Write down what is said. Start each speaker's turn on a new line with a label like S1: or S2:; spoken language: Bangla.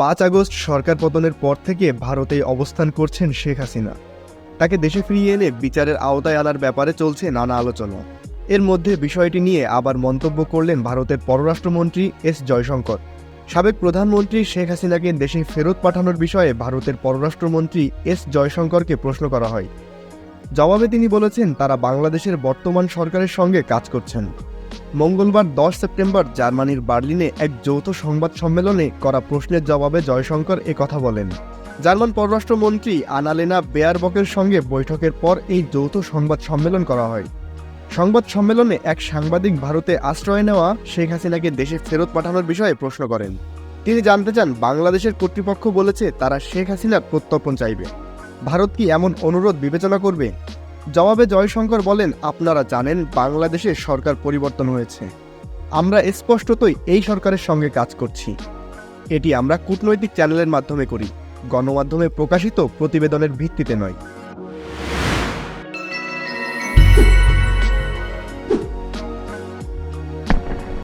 S1: পাঁচ আগস্ট সরকার পতনের পর থেকে ভারতে অবস্থান করছেন শেখ হাসিনা। তাকে দেশে ফিরিয়ে এনে বিচারের আওতায় আনার ব্যাপারে চলছে নানা আলোচনা। এর মধ্যে বিষয়টি নিয়ে আবার মন্তব্য করলেন ভারতের পররাষ্ট্রমন্ত্রী এস জয়শঙ্কর। সাবেক প্রধানমন্ত্রী শেখ হাসিনাকে দেশে ফেরত পাঠানোর বিষয়ে ভারতের পররাষ্ট্রমন্ত্রী এস জয়শঙ্করকে প্রশ্ন করা হয়। জবাবে তিনি বলেছেন, তারা বাংলাদেশের বর্তমান সরকারের সঙ্গে কাজ করছেন। মঙ্গলবার দশ সেপ্টেম্বর জার্মানির বার্লিনে এক যৌথ সংবাদ সম্মেলনে করা প্রশ্নের জবাবে জয়শঙ্কর কথা বলেন। জার্মান পররাষ্ট্রমন্ত্রী আনালেনা বেয়ারবকের সঙ্গে বৈঠকের পর এই যৌথ সংবাদ সম্মেলন করা হয়। সংবাদ সম্মেলনে এক সাংবাদিক ভারতে আশ্রয় নেওয়া শেখ হাসিনাকে দেশে ফেরত পাঠানোর বিষয়ে প্রশ্ন করেন। তিনি জানতে চান, বাংলাদেশের কর্তৃপক্ষ বলেছে তারা শেখ হাসিনার প্রত্যর্পণ চাইবে। ভারত কি এমন অনুরোধ বিবেচনা করবে? জবাবে জয়শঙ্কর বলেন, আপনারা জানেন বাংলাদেশে সরকার পরিবর্তন হয়েছে। আমরা স্পষ্টতই এই সরকারের সঙ্গে কাজ করছি। এটি আমরা কূটনৈতিক চ্যানেলের মাধ্যমে করি। গণমাধ্যমে প্রকাশিত প্রতিবেদনের ভিত্তিতে নয়।